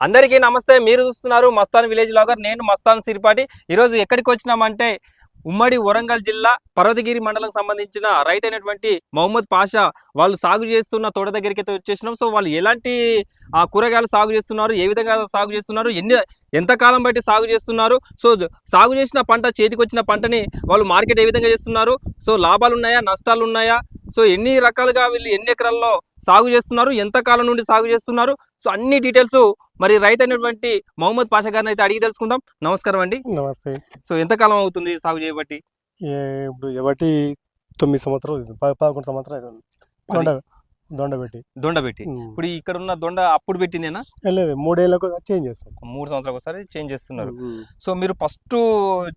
అందరికీ నమస్తే మీరు చూస్తున్నారు మస్తాన్ విలేజ్ లాగర్. నేను మస్తాన్ సిరిపాటి. ఈరోజు ఎక్కడికి వచ్చినామంటే ఉమ్మడి వరంగల్ జిల్లా పర్వతగిరి మండలం సంబంధించిన రైతు అయినటువంటి మహమ్మద్ పాషా వాళ్ళు సాగు చేస్తున్న తోట దగ్గరికి అయితే వచ్చేసినాం. సో వాళ్ళు ఎలాంటి ఆ, కూరగాయలు సాగు చేస్తున్నారు ఏ విధంగా సాగు చేస్తున్నారు ఎన్ని ఎంత కాలం బట్టి సాగు చేస్తున్నారు? సో సాగు చేసిన పంట చేతికి వచ్చిన పంటని వాళ్ళు మార్కెట్ ఏ విధంగా చేస్తున్నారు? సో లాభాలు ఉన్నాయా నష్టాలు ఉన్నాయా సో ఎన్ని రకాలుగా వీళ్ళు ఎన్ని ఎకరాల్లో సాగు చేస్తున్నారు ఎంత కాలం నుండి సాగు చేస్తున్నారు? సో అన్ని డీటెయిల్స్ మరి రైతు అయినటువంటి మహమ్మద్ పాషా గారిని అయితే అడిగి తెలుసుకుందాం. నమస్కారం అండి. నమస్తే. సో ఎంత కాలం అవుతుంది సాగు చేయబట్టి? ఇప్పుడు ఎవటి తొమ్మిది సంవత్సరాలు పదకొండు సంవత్సరాలు అవుతుంది. దొండ దొండ పెట్టి. దొండ పెట్టి. ఉమ్. ఇప్పుడు ఇక్కడ ఉన్న దొండ అప్పుడు పెట్టిందేనా? లేదు మూడేళ్ళకు చేంజ్ చేస్తాం. మూడు సంవత్సరాలకు ఒకసారి చేంజ్ చేస్తున్నారు. సో మీరు ఫస్ట్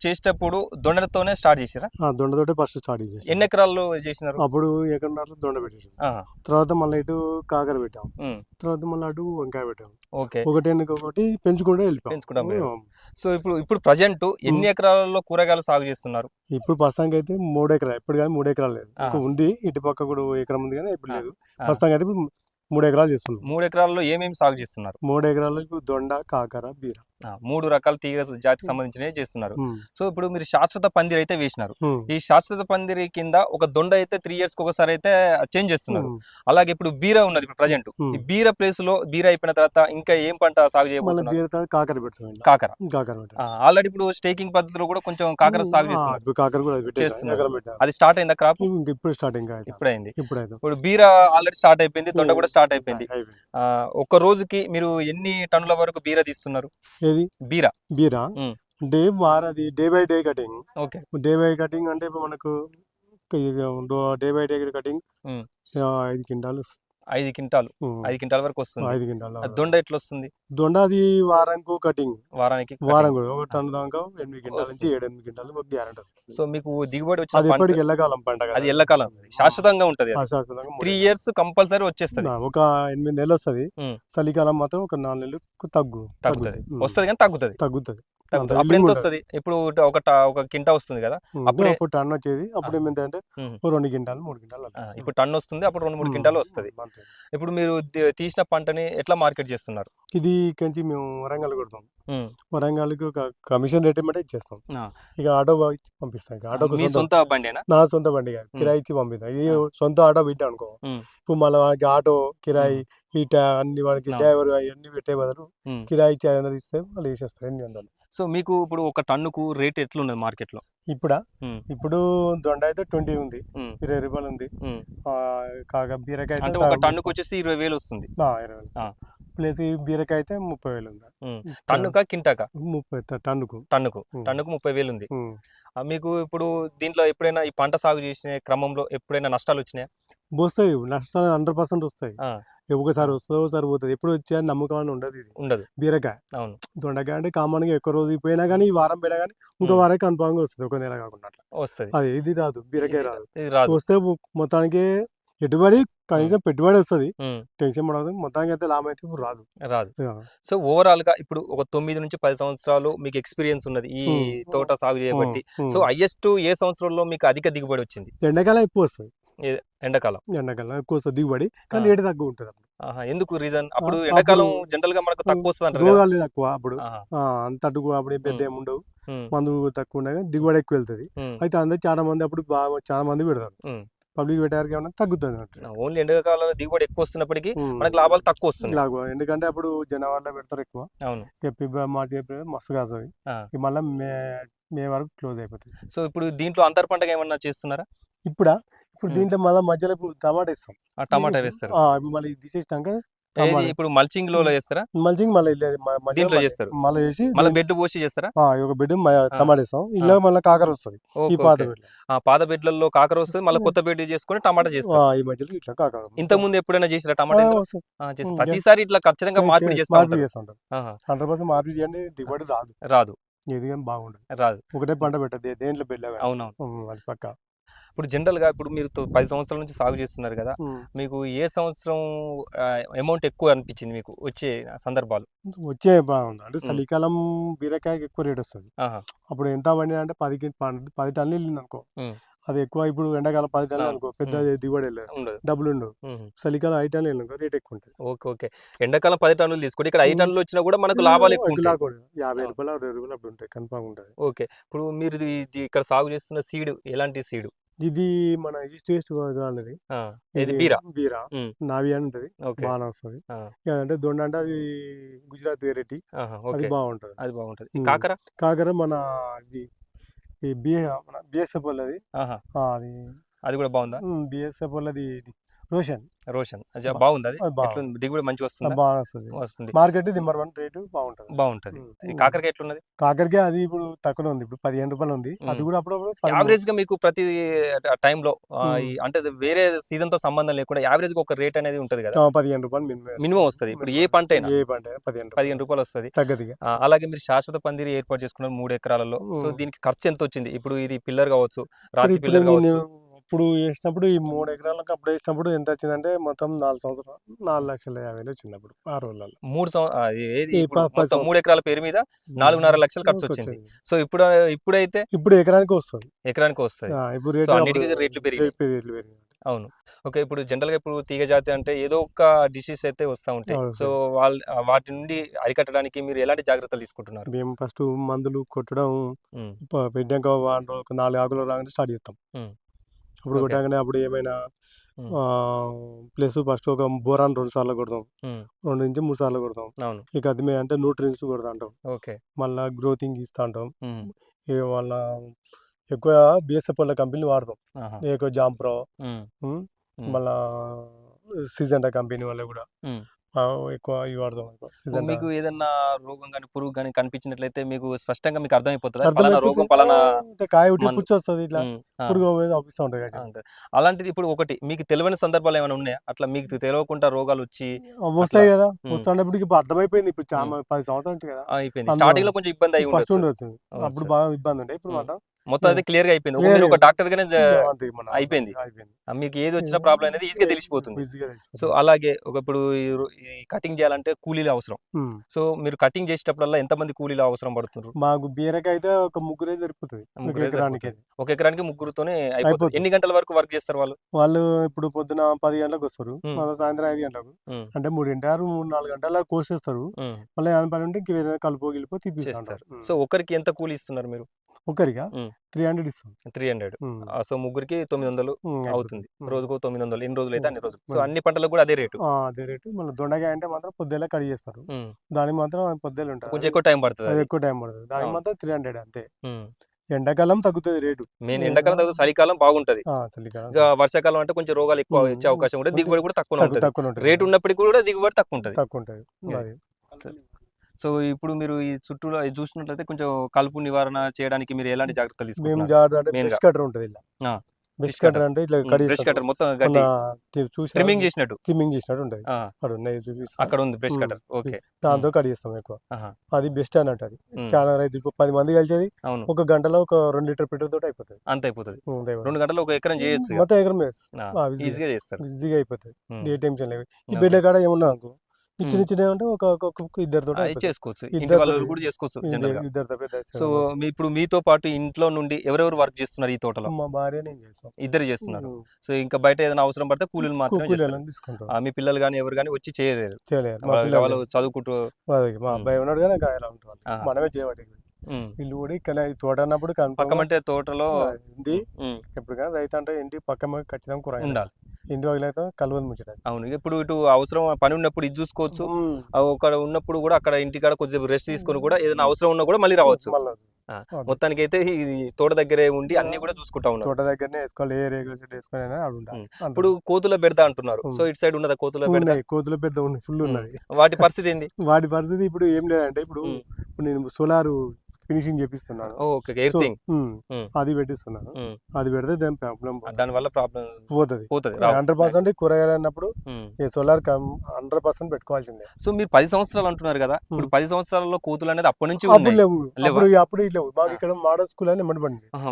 చేసేటప్పుడు దొండతోనే స్టార్ట్ చేసారా ఆ దొండతోటే ఫస్ట్ స్టార్ట్ చేసాం ఎన్ని ఎకరాల్లో చేసినారు? అప్పుడు ఎకరన్నరలో దొండ పెట్టేసాం. ఆహా, తర్వాత మళ్ళీ ఇటు కాకర పెట్టాం. తర్వాత మళ్ళీ అటు వంకాయ పెట్టాం. ఓకే. ఒకటి ఒకటి పెంచుకుంటూ వెళ్ళిపోయాం. పెంచుకుంటా. సో ఇప్పుడు ఇప్పుడు ప్రజెంట్ ఎన్ని ఎకరాలలో కూరగాయలు సాగు చేస్తున్నారు? ఇప్పుడు ప్రస్తుతానికి అయితే మూడు ఎకరాలు ఇప్పుడు కానీ మూడు ఎకరాలు లేదు ఉంది ఇటు పక్క కూడా ఎకరం ఉంది కానీ ఇప్పుడు. లేదు. ఆ. అయితే ఇప్పుడు మూడు ఎకరాలు చేస్తున్నాం మూడు ఎకరాల్లో ఏమేమి సాగు చేస్తున్నారు? మూడు ఎకరాలకు దొండ కాకర బీర. మూడు రకాల తీగ జాతికి సంబంధించినవి చేస్తున్నారు. సో ఇప్పుడు మీరు శాశ్వత పందిరి అయితే వేసినారు. ఈ శాశ్వత పందిరి కింద ఒక దొండ అయితే త్రీ ఇయర్స్ ఒకసారి అయితే చేంజ్ చేస్తున్నారు. అలాగే ఇప్పుడు బీర ఉన్నది ఇప్పుడు ప్రజెంట్. ఈ బీర ప్లేస్లో బీర అయిపోయిన తర్వాత ఇంకా ఏం పంట సాగు చేయబోతున్నారు? కాకర పెడతాం. కాకర. కాకర ఆల్రెడీ ఇప్పుడు స్టేకింగ్ పద్ధతిలో కూడా కొంచెం కాకర సాగు చేస్తున్నారు. కాకర కూడా చేస్తున్నారు. అది స్టార్ట్ అయిందా క్రాప్ ఇంక ఇప్పుడు స్టార్టింగ్ అయితే. ఇప్పుడు అయింది ఇప్పుడు అయితే ఇప్పుడు బీర ఆల్రెడీ స్టార్ట్ అయిపోయింది దొండ కూడా స్టార్ట్ అయిపోయింది అయిపోయింది. ఒక రోజుకి మీరు ఎన్ని టన్నుల వరకు బీర తీస్తున్నారు ఏది బీర బీరా. Day వారది day by day cutting okay day by cutting అంటే మనకు డే బై డే కటింగ్. ఐదు క్వింటాలు వస్తుంది. ఐదు క్వింటాలు. ఐదు క్వింటాల వరకు వస్తుంది. ఐదు క్వింటాలు? దొండ ఎట్లా వస్తుంది దొండ అది వారానికి కటింగ్. వారానికి వారం. కూడా. ఒక టన్ దాకా ఎనిమిది క్వింటాల నుంచి. ఏడు ఎనిమిది క్వింటాలు ఒక గ్యారెంటీ వస్తుంది. సో మీకు దిగుబడి అది పంట ఎప్పటికి ఎల్లకాలం పంట. అది ఎల్లకాలం. శాశ్వతంగా ఉంటది శాశ్వతంగా త్రీ ఇయర్స్ కంపల్సరీ వచ్చేస్తుంది. ఒక ఎనిమిది నెలలు వస్తుంది. చలికాలం మాత్రం ఒక నాలుగు నెలలు తగ్గు. తగ్గుతుంది. వస్తుంది కానీ తగ్గుతుంది. తగ్గుతుంది. అప్పుడు ఎంత వస్తుంది ఇప్పుడు ఒక ఒక కింటా వస్తుంది కదా అప్పుడే- అప్పుడు టన్ వచ్చేది అప్పుడు ఏమైందంటే రెండు క్వింటాలు మూడు. ఆ, ఇప్పుడు టన్ వస్తుంది అప్పుడు రెండు మూడు ఉమ్, క్వింటాలు వస్తుంది. ఇప్పుడు మీరు తీసిన పంటని ఎట్లా మార్కెట్ చేస్తున్నారు ఇది కంచి మేము వరంగల్ కొడతాం. వరంగల్కి ఒక కమిషన్ రేట్ ఇమ్మంటే ఇచ్చేస్తాం. ఇక ఆటో పంపిస్తాం ఇక ఆటోకు మీ సొంత బండేనా నా సొంత బండి కిరాయి ఇచ్చి పంపిస్తాం ఇది. సొంత ఆటో పెట్టా అనుకో. ఇప్పుడు మళ్ళీ వాడికి ఆటో కిరాయి ఈ అన్ని ఆ. డ్రైవర్ అవన్నీ పెట్టే బదులు. కిరాయి ఇచ్చి ఐదు వందలు ఇస్తే వాళ్ళు వేసేస్తారు ఎనిమిది వందలు సో మీకు ఇప్పుడు ఒక టన్నుకు రేట్ ఎట్లున్నది మార్కెట్లో ఇప్పుడా. ఇప్పుడు దొండ అయితే ట్వంటీ ఉంది. ఇరవై రూపాయలు ఉంది. కాక బీరకాయ అంటే ఒక టన్నుకు వచ్చేసి ఇరవై వేలు వస్తుంది. ఇరవై. ప్లస్ ఈ బీరకాయ అయితే ముప్పై వేలు ఉంది. టన్నుకా కింటాకా? ముప్పై టన్నుకు. టన్నుకు. టన్నుకు ముప్పై వేలు ఉంది. మీకు ఇప్పుడు దీంట్లో ఎప్పుడైనా ఈ పంట సాగు చేసిన క్రమంలో ఎప్పుడైనా నష్టాలు వచ్చినాయా? వస్తాయి. నష్టాలు హండ్రెడ్ పర్సెంట్ వస్తాయి. ఒకసారి వస్తుంది ఒకసారి పోతుంది. ఎప్పుడు వచ్చే నమ్మకం అని ఉండదు ఇది. ఉండదు. బీరకాయ. అవును. దొండకాయ అంటే కామన్గా ఎక్కువ రోజు పోయినా కానీ ఈ వారం పోయినా కానీ ఇంకో. వారం కన్ఫామ్గా వస్తుంది. ఒక నెల కాకుండా వస్తుంది. అది ఇది రాదు. బీరకాయ రాదు. వస్తే మొత్తానికి పెట్టుబడి కనీసం పెట్టుబడి వస్తుంది. టెన్షన్ పడదు మొత్తానికి అయితే లాభం అయితే ఇప్పుడు రాదు. రాదు. సో ఓవరాల్గా ఇప్పుడు ఒక తొమ్మిది నుంచి పది సంవత్సరాలు మీకు ఎక్స్పీరియన్స్ ఉన్నది. ఈ. తోట సాగు చేయబట్టి. సో హైయెస్ట్ ఏ సంవత్సరంలో మీకు అధిక దిగుబడి వచ్చింది? ఎండాకాలం ఎక్కువ వస్తుంది. ఎండాకాలం. ఎండాకాలం ఎక్కువ వస్తుంది దిగుబడి కానీ. రేటు తక్కువ ఉంటుంది ఎందుకు రీజన్? అప్పుడు ఎండాకాలం జనరల్గా మనకు తక్కువ వస్తుంది రోగాలు తక్కువ అప్పుడు. అంత అప్పుడు పెద్ద. ఏమి ఉండవు. మందు తక్కువ కానీ దిగుబడి ఎక్కువ వెళ్తుంది. అయితే అందరు చాలా మంది అప్పుడు బాగా చాలా మంది పెడతారు. పబ్లిక్ పెట్టారు ఏమన్నా తగ్గుతుంది ఓన్లీ ఎండాకాలంలో దిగుబడి ఎక్కువ వస్తున్నప్పటికీ. మనకి లాభాలు తక్కువ వస్తుంది లాగు ఎందుకంటే అప్పుడు జనవరిలో పెడతారు ఎక్కువ. అవును. మార్చి ఏప్రిల్ మస్తు కాస్తుంది. మళ్ళీ మే మే వరకు క్లోజ్ అయిపోతుంది. సో ఇప్పుడు దీంట్లో అంతర్ పంటగా ఏమన్నా చేస్తున్నారా? ఇప్పుడా? ఇప్పుడు. దీంట్లో మళ్ళీ మధ్యలో ఇప్పుడు టమాటా ఇస్తాం ఆ, టమాటా వేస్తారు. మళ్ళీ తీసేసినాక. ఇప్పుడు మల్చింగ్లో చేస్తారా? మల్చింగ్ మళ్ళీ దీంట్లో చేస్తారు. మళ్ళీ వేసి మళ్ళీ బెడ్ పోసి చేస్తారా? ఒక బిడ్డ టమాటా ఇస్తాం ఇలా మళ్ళీ కాకర వస్తుంది. ఈ పాత ఆ పాత బెడ్లలో కాకర వస్తుంది. మళ్ళీ కొత్త బెడ్ చేసుకొని టమాటా చేస్తారు. ఈ మధ్యలో ఇట్లా కాకర ఇంత ముందు ఎప్పుడైనా చేసిరా టమాటా చేసి ప్రతిసారి ఇట్లా ఖచ్చితంగా మార్పిడి చేస్తా మార్పిడి చేస్తుంటాం హండ్రెడ్ పర్సెంట్ మార్పిడి చేయండి. దిగుబడి రాదు. రాదు. ఏది కానీ బాగుండదు. రాదు. ఒకటే పంట పెట్టదు. దేంట్లో బిడ్డ అవునవును. అది పక్క. ఇప్పుడు జనరల్గా ఇప్పుడు మీరు పది సంవత్సరాల నుంచి సాగు చేస్తున్నారు కదా మీకు ఏ సంవత్సరం అమౌంట్ ఎక్కువ అనిపించింది మీకు వచ్చే సందర్భాలు? వచ్చే బాగుంది. అంటే. చలికాలం బీరకాయకి ఎక్కువ రేట్ వస్తుంది. అప్పుడు ఎంత పండినా అంటే పది పది టన్నులు వెళ్ళింది అనుకో. అది ఎక్కువ ఇప్పుడు ఎండాకాలం పది టన్నులు అనుకో పెద్ద. దిగుబడి వెళ్ళదు. డబ్బులు ఉండవు. చలికాలం ఐదు టన్నులు వెళ్ళనుకో రేట్ ఎక్కువ ఉంటుంది. Okay okay. ఎండాకాలం పది టన్నులు తీసుకోండి ఇక్కడ ఐదు. టన్నులు వచ్చినా కూడా మనకు లాభాలు ఎక్కువ. యాభై. రూపాయలు అరవై రూపాయలు అప్పుడు ఉంటాయి. కన్ఫామ్ ఉంటుంది. ఓకే. ఇప్పుడు మీరు ఇక్కడ సాగు చేస్తున్న సీడ్ ఎలాంటి సీడ్? ఇది మన ఈస్ట్ వెస్ట్ అనేది ఇది బీరా? బీరా. నావి అని ఉంటుంది. బాగానే వస్తుంది. అంటే దొండ అంటే అది గుజరాత్ వెరైటీ. అది బాగుంటుంది. అది బాగుంటది. కాకర? కాకర మన ఇది ఈ బిఎస్ఎఫ్ వాళ్ళది అది. అది. కూడా బాగుందా? బిఎస్ఎఫ్ వాళ్ళది ఇది. రోషన్. రోషన్. బాగుంది అది? దిగుబడి మంచిగా వస్తుందా? బాగా వస్తుంది వస్తుంది. మార్కెట్ నెంబర్ వన్ రేటు బాగుంటుంది. బాగుంటది. కాకరకాయ ఎట్లున్నది? కాకరకాయ అది ఇప్పుడు తక్కువ ఉంది. ఇప్పుడు పదిహేను రూపాయలు ఉంది. అది. కూడా అప్పుడప్పుడు. యావరేజ్గా మీకు ప్రతి టైంలో. అంటే వేరే సీజన్తో సంబంధం లేకుండా యావరేజ్గా ఒక రేట్ అనేది ఉంటది కదా? పదిహేను రూపాయలు మినిమం మినిమం వస్తుంది. ఇప్పుడు ఏ పంట అయినా. ఏ పంట పదిహేను పదిహేను రూపాయలు వస్తుంది. తగ్గదిగా. అలాగే మీరు శాశ్వత పందిరి ఏర్పాటు చేసుకున్నారు మూడు ఎకరాలలో. సో. దీనికి ఖర్చు ఎంత వచ్చింది? ఇప్పుడు ఇది పిల్లర్ కావచ్చు రాతి పిల్లర్ కావచ్చు. ఇప్పుడు వేసినప్పుడు ఈ మూడు ఎకరాలకు అప్పుడు వేసినప్పుడు ఎంత వచ్చిందంటే మొత్తం నాలుగు సంవత్సరాలు నాలుగు లక్షల యాభై వచ్చింది అప్పుడు ఆ రోజులలో. మూడు సం- ఆ, ఏది ఈ ఇప్పుడు ప- పది మొత్తం సంవత్సరాలు. మూడు ఎకరాల పేరు మీద నాలుగున్నర లక్షలు ఖర్చు వచ్చింది. సో ఇప్పుడు ఇప్పుడైతే ఇప్పుడు ఎకరానికి వస్తుంది. ఎకరానికి వస్తుంది. ఇప్పుడు రేట్లు అప్పుడు పెరిగాయి అవును. ఓకే ఇప్పుడు జనరల్గా ఇప్పుడు తీగ జాతి అంటే ఏదో ఒక డిసీజ్ అయితే వస్తూ ఉంటాయి. సో వాళ్ళ వాటి నుండి అరికట్టడానికి మీరు ఎలాంటి జాగ్రత్తలు తీసుకుంటున్నారు? మేము ఫస్ట్ మందులు కొట్టడం ఉమ్, ప- పెట్టాక వారం రోజులు ఒక నాలుగు ఆకులు రాగానే స్టార్ట్ చేస్తాం. అప్పుడు ఓకే. కొట్టాకనే అప్పుడు ఏమైనా. ప్లస్ ఫస్ట్ ఒక బోరాన్ రెండు సార్లు కొడతాం. రెండు నుంచి మూడు సార్లు కొడతాం. ఇక అది మే- అంటే న్యూట్రియన్స్ కొడతా అంటాం. ఓకే. మళ్ళీ గ్రోతింగ్ ఇస్తా అంటాం. ఇక మళ్ళా ఎక్కువ బిఎస్ఎఫ్ వాళ్ళ కంపెనీలు వాడతాం. ఎక్కువ జాంప్రో. మళ్ళా సిజెంటా కంపెనీ వాళ్ళ కూడా. ఎక్కువ ఇవి వాడతాం ఎక్కువ సో సిజెంటా మీకు ఏదన్నా రోగం కానీ పురుగు కానీ కనిపించినట్లయితే మీకు స్పష్టంగా మీకు అర్థమైపోతుందా? పలానా. రోగం పలానా అంటే కాయ ఉట్టి వస్తుంది ఇట్లా పురుగు అవుపిస్తూ ఉంటుంది. అలాంటిది ఇప్పుడు ఒకటి మీకు తెలియని సందర్భాలు ఏమైనా ఉన్నాయా? అట్లా మీకు తెలియకుండా రోగాలు వచ్చి వస్తాయి కదా. వస్తున్నప్పుడు ఇప్పుడు అర్థమైపోయింది ఇప్పుడు చాలా పది సంవత్సరాలు కదా. అయిపోయింది. స్టార్టింగ్లో కొంచెం ఇబ్బంది అయి ఫస్ట్ ఉండొచ్చు. అప్పుడు. బాగా ఇబ్బంది ఉండే ఇప్పుడు. మాత్రం మొత్తం అయితే క్లియర్గా అయిపోయింది. ఒక మీరు డాక్టర్ గానే అయిపోయింది. మీకు ఏది వచ్చిన ప్రాబ్లం అనేది ఈజీగా తెలిసిపోతుంది. సో. అలాగే ఒక ఇప్పుడు కటింగ్ చేయాలంటే కూలీలు అవసరం. సో మీరు కటింగ్ చేసేటప్పుడల్లా ఎంతమంది కూలీలు అవసరం పడుతున్నారు? మాకు బీరకాయ అయితే ఒక ముగ్గురే సరిపోతుంది ఒక ఎకరానికి ముగ్గురుతోనే అయిపోతుంది. ఎన్ని గంటల వరకు వర్క్ చేస్తారు వాళ్ళు? వాళ్ళు ఇప్పుడు పొద్దున పది గంటలకు వస్తారు. మళ్ళీ సాయంత్రం ఐదు గంటలకు. ఉమ్. అంటే మూడు గంటలు మూడు నాలుగు గంటల కోసేస్తారు. మళ్ళీ ఏమైనా పని ఉంటే ఇంక కలుపు గిలుపు తీపిస్తారు సో ఒకరికి ఎంత కూలీ ఇస్తున్నారు మీరు? ఒకరిగా. త్రీ హండ్రెడ్ ఇస్తాం త్రీ హండ్రెడ్. సో ముగ్గురికి తొమ్మిది వందలు. అవుతుంది. రోజుకు తొమ్మిది వందలు ఎన్ని రోజులు అయితే అన్ని. రోజులు సో. అన్ని పంటలకు కూడా అదే రేటు అదే రేటు మళ్ళీ దొండకాయ అంటే మాత్రం పొద్దున్న కడిగి చేస్తారు దానికి మాత్రం పొద్దున్న ఉంటుంది కొంచెం ఎక్కువ టైం పడుతుంది. ఎక్కువ టైం పడుతుంది దానికి. మాత్రం త్రీ హండ్రెడ్ అంతే. ఎండాకాలం తగ్గుతుంది రేటు మెయిన్. ఎండాకాలం తగ్గుతుంది చలికాలం బాగుంటది చలికాలం ఇంకా వర్షాకాలం అంటే కొంచెం రోగాలు ఎక్కువ. వచ్చే అవకాశం కూడా ఉంటుంది. దిగుబడి కూడా తక్కువ ఉంటుంది రేటు ఉన్నప్పటికీ కూడా దిగుబడి తక్కువ ఉంటుంది తక్కువ ఉంటుంది సో ఇప్పుడు మీరు ఈ చుట్టూ ఇది చూసినట్లయితే కొంచెం కలుపు నివారణ చేయడానికి మీరు ఎలాంటి జాగ్రత్తలు మేము తీసుకుంటున్నారు జాగ్రత్త అంటే Main బ్రష్గా. కటర్ ఉంటుంది ఇలా బ్రష్. కటర్ అంటే ఇట్లా బ్రష్ కటర్ మొత్తం ట్రిమ్మింగ్ చేసినట్టు ట్రిమ్మింగ్ చేసినట్టు ఉంటుంది అక్కడ ఉంది బ్రష్. కటర్ ఓకే దాంతో కడిగిస్తాం ఎక్కువ ఆహా. అది బెస్ట్ అన్నట్టు అది. చాలా రైతు పది మంది కలిసేది ఒక గంటలో ఒక రెండు లీటర్ పెట్రోల్ తోటి అయిపోతుంది అంత అయిపోతుంది. రెండు గంటలు ఒక ఎకరం చేయొచ్చు. మొత్తం ఎకరం. ఈజీగా చేస్తారు ఈజీగా అయిపోతుంది. ఏ టెన్షన్ లేదు ఈ. బిడ్డ కాడ ఏమన్నా అనుకో చిన్న. చిన్న అంటే ఒక ఒక- ఒక ఇద్దరు తోటి అది అయిపోతుంది. చేసుకోవచ్చు. ఇంటి వాళ్ళు కూడా చేసుకోవచ్చు జనరల్ సో మీ ఇప్పుడు మీతో పాటు ఇంట్లో నుండి ఎవరెవరు వర్క్ చేస్తున్నారు ఈ తోటలో? మా భార్య నేను ఇద్దరు చేస్తున్నారు. సో ఇంకా బయట ఏదైనా అవసరం పడితే కూలీలు మాత్రమే తీసుకుంటాం. మీ పిల్లలు కానీ ఎవరు కానీ వచ్చి చేయలేరు. వాళ్ళ- చదువుకుంటూ మా అబ్బాయి ఉన్నాడు కానీ. మనమే చేయబట్టి ఇల్లు కూడా ఇక్కడ తోట అన్నప్పుడు పక్క కన్ఫర్మ్ మంటే తోటలో ఉంది. ఎప్పుడు కానీ రైతు అంటే ఇంటి పక్క ఖచ్చితంగా కూర ఉండాలి. ఇంటి వదిలేత కలవదు ముచ్చట అవును. ఇప్పుడు ఇటు అవసరం పని ఉన్నప్పుడు ఇది చూసుకోవచ్చు. ఒక ఉన్నప్పుడు కూడా అక్కడ ఇంటికాడ కొంచెం రెస్ట్ తీసుకొని కూడా ఏదైనా అవసరం ఉన్నా కూడా మళ్ళీ రావచ్చు. మొత్తానికి అయితే ఈ తోట దగ్గరే ఉండి అన్ని కూడా చూసుకుంటా ఉన్నారు తోట దగ్గరనే వేసుకోవాలి. ఏ రేగుల చెట్టు వేసుకొని. ఇప్పుడు కోతుల బెడద అంటున్నారు. సో ఇటు సైడ్ ఉన్నదా కోతుల బెడద కోతుల పెద్ద ఉంది ఫుల్. ఉన్నది. వాటి పరిస్థితి ఏంది? వాటి పరిస్థితి ఇప్పుడు ఏం లేదంటే. ఇప్పుడు నేను సోలార్ ఫినిషింగ్ చేపిస్తున్నాను ఓకే. అది పెట్టిస్తున్నాను అది పెడితే దాని ప్రాబ్లం దాని వల్ల ప్రాబ్లం పోతుంది. పోతుంది హండ్రెడ్ పర్సెంట్ కూరగాయలు అన్నప్పుడు సోలార్ హండ్రెడ్ పర్సెంట్ పెట్టుకోవాల్సిందే. సో మీరు పది సంవత్సరాలు అంటున్నారు కదా ఇప్పుడు. పది సంవత్సరాలలో కోతులు అనేది అప్పటి నుంచి లేవు? అప్పుడు అప్పుడు లేవు మాకు. ఇక్కడ మోడల్ స్కూల్ అని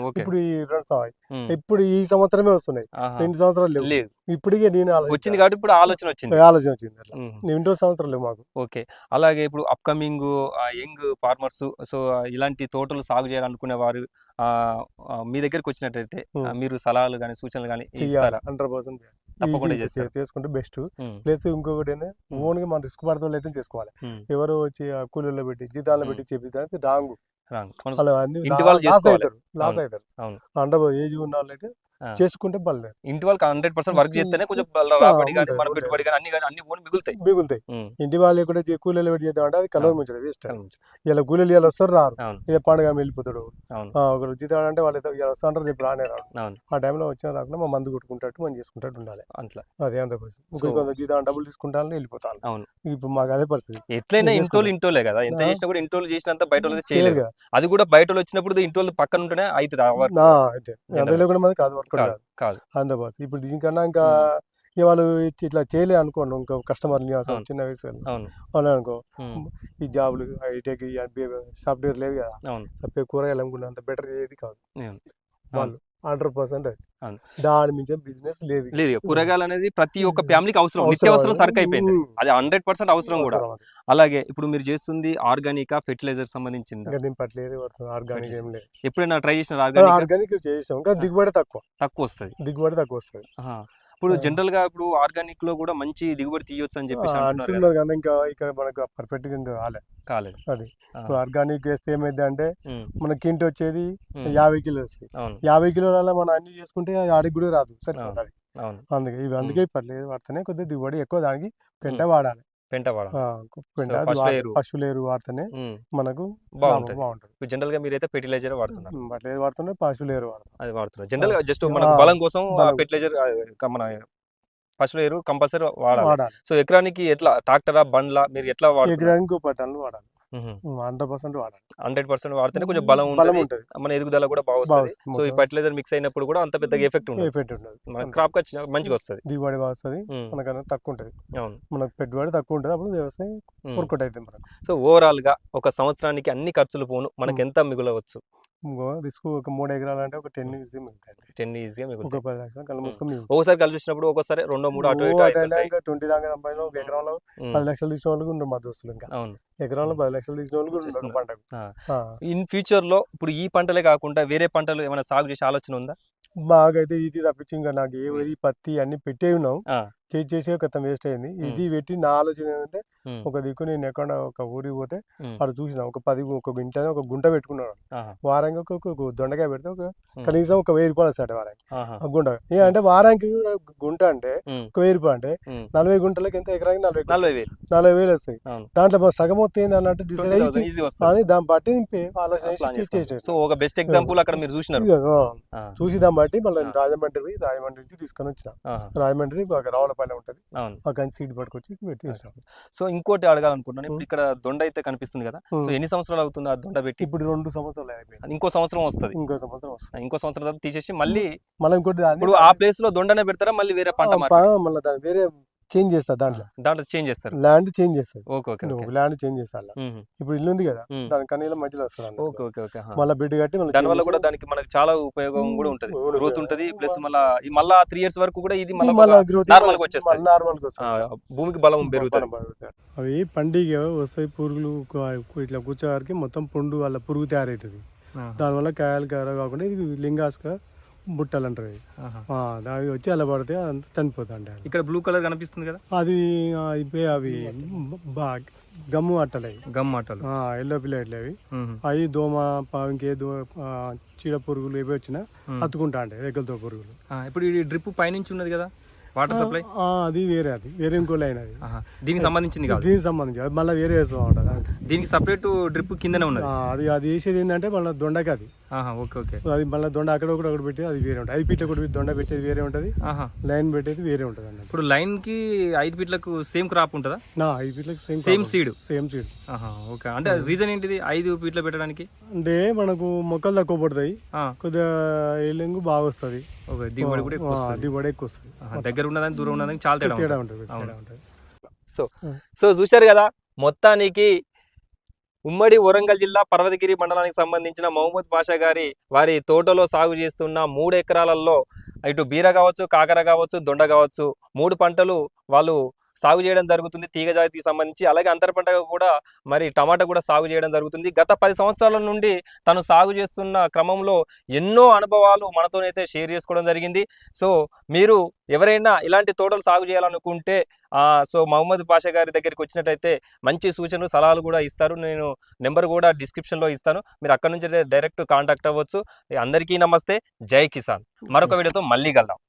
ఓకే. ఇప్పుడు సంవత్సరాలు. ఇప్పుడు ఈ సంవత్సరమే వస్తున్నాయి. రెండు సంవత్సరాలు లేవు. లేదు. ఇప్పటికే నేను. వచ్చింది కాబట్టి ఇప్పుడు ఆలోచన వచ్చింది. ఆలోచన వచ్చింది అట్లా. ఉమ్. రెండో సంవత్సరం లేవు మాకు. ఓకే. అలాగే ఇప్పుడు అప్కమింగ్ యంగ్ ఫార్మర్స్ సో ఇలాంటి తోటలు సాగు చేయాలనుకునే వారు మీ దగ్గరికి వచ్చినట్టయితే మీరు సలహాలు కానీ సూచనలు కానీ హండ్రెడ్ పర్సెంట్ తప్పకుండా. చేసుకుంటే బెస్ట్ ప్లస్ ఇంకొకటి ఏంటంటే. ఓన్గా మనం రిస్క్ పడతాం అయితే చేసుకోవాలి. ఎవరు వచ్చి కూలీలో పెట్టి జీతాలు. పెట్టి చేపించడానికి రాంగ్. లాస్. అవుతారు లాస్. హండ్రెడ్ ఏజ్ ఉన్న వాళ్ళు అయితే. చేసుకుంటే పర్లేదు ఇంటి వాళ్ళకి హండ్రెడ్ పర్సెంట్ వర్క్ చేస్తేనే కొంచెం రాబడి కానీ మన. పెట్టుబడి కానీ అన్ని కానీ అన్ని మిగులుతాయి. మిగులుతాయి. ఇంటి వాళ్ళు కూడా కూలీలో పెట్టి చేద్దాం అంటే అది కలవ. ముంచడం వేస్ట్. ఇలా కూలీలు ఇలా వస్తారు రారు. ఇక పండుగ వెళ్ళిపోతాడు. ఒకరు జీతం అంటే వాళ్ళు ఇలా వస్తా అంటారు రేపు రానే రాడు. ఆ టైంలో వచ్చిన రాకుండా మా మందు కొట్టుకుంటట్టు మనం చేసుకుంటట్టు ఉండాలి. అట్లా అదే హండ్రెడ్ ఇంకొక జీతం డబ్బులు తీసుకుంటాను వెళ్ళిపోతాను. అవును. ఇప్పుడు మాకు అదే పరిస్థితి. ఎట్లయినా చేసుకున్నా. ఇంటోలే కదా. ఎంత. చేసినా కూడా ఇంటోళ్ళు చేసినంత బయట చేయలేదు అది కూడా బయట వచ్చినప్పుడు ఇంటోళ్ళు పక్కన ఉంటేనే అవుతుంది అందులో కూడా మనకి కాదు వర్క్ కాదు. ఇప్పుడు దీనికన్నా ఇంకా వాళ్ళు ఇట్లా చేయలే అనుకోండి ఇంకా కస్టమర్ని అసలు అవును. చిన్న వయసు వాళ్ళు అనుకో. ఈ జాబ్లు ఐటెక్ సాఫ్ట్వేర్ లేదు కదా. కూరగాయలు అమ్ముకునే అంత బెటర్ ఏది కాదు. వాళ్ళు. Hundred percent. దాని మించే బిజినెస్ లేదు లేదు కూరగాయలు అనేది ప్రతి ఒక్క ఫ్యామిలీకి అవసరం. అవసరం నిత్యావసరం. సరుకు అయిపోయింది. అది హండ్రెడ్ పర్సెంట్ అవసరం కూడా. అలాగే ఇప్పుడు మీరు చేస్తుంది ఆర్గానికా ఫెర్టిలైజర్ సంబంధించింది? ఆర్గానిక్ ఏం లేదు. ఎప్పుడైనా ట్రై చేసిన ఆర్గానిక్? ఆర్గానిక్ చేసాం ఇంకా దిగుబడి తక్కువ. తక్కువ వస్తుంది. దిగుబడి తక్కువ వస్తుంది. ఇప్పుడు. జనరల్గా ఇప్పుడు ఆర్గానిక్లో కూడా మంచి దిగుబడి తీయొచ్చు అని చెప్పేసి అంటున్నారు కదా. ఇంకా ఇక్కడ మనకు పర్ఫెక్ట్గా ఇంకా కాలే. కాలేదు. అది. ఇప్పుడు ఆర్గానిక్ వేస్తే ఏమైంది అంటే ఉమ్, మనకి ఇంటి వచ్చేది యాభై కిలోలు వస్తాయి. అవును. యాభై కిలోల మనం అన్ని చేసుకుంటే ఆడికి కూడా రాదు సరిపోతుంది అందుకే ఇవి అందుకే పర్లేదు వాడితేనే కొద్దిగా దిగుబడి ఎక్కువ దానికి పెంట. వాడాలి. పెంట పశువుల ఎరువు. వాడితేనే మనకు బాగుంటది. జనరల్గా మీరైతే ఫెర్టిలైజర్ వాడుతున్నారు. ఏది వాడుతుంటే పశువుల ఎరువు అది వాడుతున్నారు. జనరల్గా జస్ట్ మన బలం కోసం. ఫెర్టిలైజర్ మన పశువుల ఎరువు కంపల్సరీ వాడాలి. వాడాలి. సో ఎకరానికి ఎట్లా? ట్రాక్టరా? బండ్లా? మీరు ఎట్లా వాడుతున్నారు? ఎకరానికి టన్ను వాడాలి. హండ్రెడ్ పర్సెంట్ వాడాలి. హండ్రెడ్ పర్సెంట్ వాడితేనే కొంచెం బలం బలం ఉంటుంది. ఉంటుంది. మన ఎదుగుదల కూడా బాగా బాగా వస్తుంది. వస్తుంది. సో ఈ. ఫర్టిలైజర్ మిక్స్ అయినప్పుడు కూడా అంత పెద్దగా ఎఫెక్ట్ ఉండదు. ఎఫెక్ట్ ఉండదు. మన. క్రాప్ వచ్చిన మంచిగా వస్తుంది. దిగుబడి బాగా వస్తుంది. మనకన్నా తక్కువ ఉంటుంది. అవును. మనకు పెట్టుబడి తక్కువ ఉంటుంది. అప్పుడు వ్యవసాయం. వర్కౌట్ అవుతుంది మనకు. సో ఓవరాల్గా ఒక సంవత్సరానికి అన్ని ఖర్చులు పోను. మనకి ఎంత మిగులవచ్చు? రిస్క్ ఒక మూడు ఎకరాలు అంటే ఒక టెన్ ఈజీ మిగులుతాయి టెన్ ఈజీగా ఒక మిగులుతాయి పది లక్షలు కళ్ళు మూసుకొని ఒకసారి కలిసి వచ్చినప్పుడు ఒక్కోసారి రెండో మూడు అటు అవుతుంటాయి. ట్వంటీ దాకా సంపాదించిన ఒక ఎకరంలో పది లక్షలు తీసిన వాళ్ళు కూడా ఉన్నారు మా దోస్తులు ఇంకా. అవును. ఎకరంలో పది లక్షలు తీసిన వాళ్ళు కూడా ఉన్నారు చేస్తున్నారు. పంటకు. ఇన్ ఫ్యూచర్లో ఇప్పుడు ఈ పంటలే కాకుండా వేరే పంటలు ఏమైనా సాగు చేసే ఆలోచన ఉందా? మాకైతే ఇది తప్పించి ఇంకా నాకు ఏ వరి పత్తి అన్ని పెట్టే ఉన్నాం. చేసి చేసే గతం వేస్ట్ అయింది. ఇది పెట్టి నా ఆలోచన ఏంటంటే ఒక దిక్కు నేను ఎక్కడ ఒక ఊరికి పోతే అక్కడ చూసిన ఒక పది ఒక ఇంట్లో ఒక గుంట పెట్టుకున్నాడు. వారానికి ఒక దొండకాయ పెడితే ఒక కనీసం ఒక వెయ్యి రూపాయలు వస్తాడు వారానికి. ఆ గుంట. అంటే వారానికి గుంట అంటే ఒక వెయ్యి రూపాయలు అంటే. నలభై గుంటలకి ఎంత? ఎకరానికి నలభై. నలభై వేలు. వస్తాయి. దాంట్లో సగం ఏంది అన్నట్టు డిసైడ్ అయ్యి వస్తుంది. దాన్ని బట్టి ఆలోచన సో ఒక బెస్ట్ ఎగ్జాంపుల్ అక్కడ మీరు చూసినారు. చూసి దాన్ని బట్టి మళ్ళీ. రాజమండ్రి రాజమండ్రి నుంచి తీసుకొని వచ్చిన. రాజమండ్రి ఒక రావులపల్లి ఉంటుంది. అక్కడ సీడ్ పట్టుకొచ్చి పెట్టి. సో ఇంకోటి అడగాలనుకుంటున్నాను ఇప్పుడు. ఇక్కడ దొండ అయితే కనిపిస్తుంది కదా సో. ఎన్ని సంవత్సరాలు అవుతుంది ఆ దొండ పెట్టి? ఇప్పుడు రెండు సంవత్సరాలు అయిపోయింది. ఇంకో సంవత్సరం వస్తుంది. ఇంకో సంవత్సరం వస్తుంది. ఇంకో సంవత్సరం తర్వాత తీసేసి మళ్ళీ మళ్ళీ ఇంకోటి ఇప్పుడు ఆ ప్లేస్లో దొండనే పెడతారా మళ్ళీ వేరే పంట మళ్ళీ వేరే చేంజ్ చేస్తా దాంట్లో. దాంట్లో చేంజ్ చేస్తారు. ల్యాండ్ చేంజ్ చేస్తుంది okay okay okay. Land change చేస్తా ఇప్పుడు ఇల్లు ఉంది కదా. దాని కనీల మధ్యలో వస్తుంది ఓకే ఓకే ఓకే. మళ్ళీ బిడ్డ కట్టి మళ్ళీ దాని వల్ల కూడా దానికి మనకు చాలా ఉపయోగం కూడా ఉంటది. గ్రోత్ ఉంటది ప్లస్ మళ్ళా ఈ మళ్ళా త్రీ ఇయర్స్ వరకు కూడా ఇది మళ్ళీ normal గా వచ్చేస్తది. వస్తుంది. భూమికి బలం పెరుగుతుంది. అవి పండుగ వస్తాయి పురుగులు ఇట్లా కూర్చోవారికి మొత్తం పుండు వల్ల పురుగు తయారవుతుంది. దానివల్ల కాయలు కాయలు కాకుండా ఇది లింగాస్గా బుట్టలు అంటారు అవి వచ్చి అలా పడితే అంత చనిపోతా అంటే ఇక్కడ బ్లూ కలర్ కనిపిస్తుంది కదా? అది ఇవే అవి. బా గమ్ము అట్టలు అవి. గమ్ అట్టలు ఎల్లో ప్లేట్లు అవి. అవి దోమ ఇంకే దో ఆ, చీడ పురుగులు ఇవి వచ్చినా అతుకుంటా అంటే రెక్కలతో పురుగులు. ఇప్పుడు ఈ డ్రిప్ పైనుంచి ఉన్నది కదా? Water supply? అది వేరే అది. వేరే ఇంకో లైన్ అది దీనికి సంబంధించింది కాదు. దీనికి సంబంధించి అది మళ్ళీ వేరే వేస్తాం ఉంటుంది దీనికి సపరేట్ డ్రిప్ కిందనే ఉన్నది. అది అది వేసేది ఏంటంటే మళ్ళీ దొండకి అది ఓకే ఓకే. అది మళ్ళీ దొండ అక్కడ ఒకటి ఒకటి పెట్టి అది వేరే ఉంటుంది. ఐదు పీట్ల ఒకటి దొండ పెట్టేది వేరే ఉంటుంది. ఆహా. లైన్ పెట్టేది వేరే ఉంటుంది అన్నట్టు. ఇప్పుడు లైన్కి ఐదు ఫీట్లకు సేమ్ క్రాప్ ఉంటుందా? నా ఐదు ఫీట్లకు same same seed same seed okay. అంటే రీజన్ ఏంటిది? ఐదు ఫీట్లో పెట్టడానికి? అంటే మనకు మొక్కలు తక్కువ పడతాయి. కొద్దిగా ఏలింగు బాగా వస్తుంది. ఓకే దిగుబడి కూడా ఎక్కువ వస్తది. దిగుబడి ఎక్కువ వస్తుంది. దగ్గర ఉన్నదానికి దూరం ఉన్నదానికి చాలా తేడా ఉంటుంది. సో. సో చూశారు కదా మొత్తానికి ఉమ్మడి వరంగల్ జిల్లా పర్వతగిరి మండలానికి సంబంధించిన మహమ్మద్ పాషా గారి వారి తోటలో సాగు చేస్తున్న మూడు ఎకరాలలో ఇటు బీర కావచ్చు కాకర కావచ్చు దొండ కావచ్చు మూడు పంటలు వాళ్ళు సాగు చేయడం జరుగుతుంది తీగ జాతికి సంబంధించి. అలాగే అంతర పంటగా కూడా మరి టమాటా కూడా సాగు చేయడం జరుగుతుంది. గత పది సంవత్సరాల నుండి తను సాగు చేస్తున్న క్రమంలో ఎన్నో అనుభవాలు మనతోనైతే షేర్ చేసుకోవడం జరిగింది. సో మీరు ఎవరైనా ఇలాంటి తోటలు సాగు చేయాలనుకుంటే సో మహమ్మద్ పాషా గారి దగ్గరికి వచ్చినట్టయితే మంచి సూచనలు సలహాలు కూడా ఇస్తారు. నేను నెంబర్ కూడా డిస్క్రిప్షన్లో ఇస్తాను. మీరు అక్కడ నుంచి డైరెక్ట్ కాంటాక్ట్ అవ్వచ్చు. అందరికీ నమస్తే. జై కిసాన్. మరొక వీడియోతో మళ్ళీ కలుద్దాం.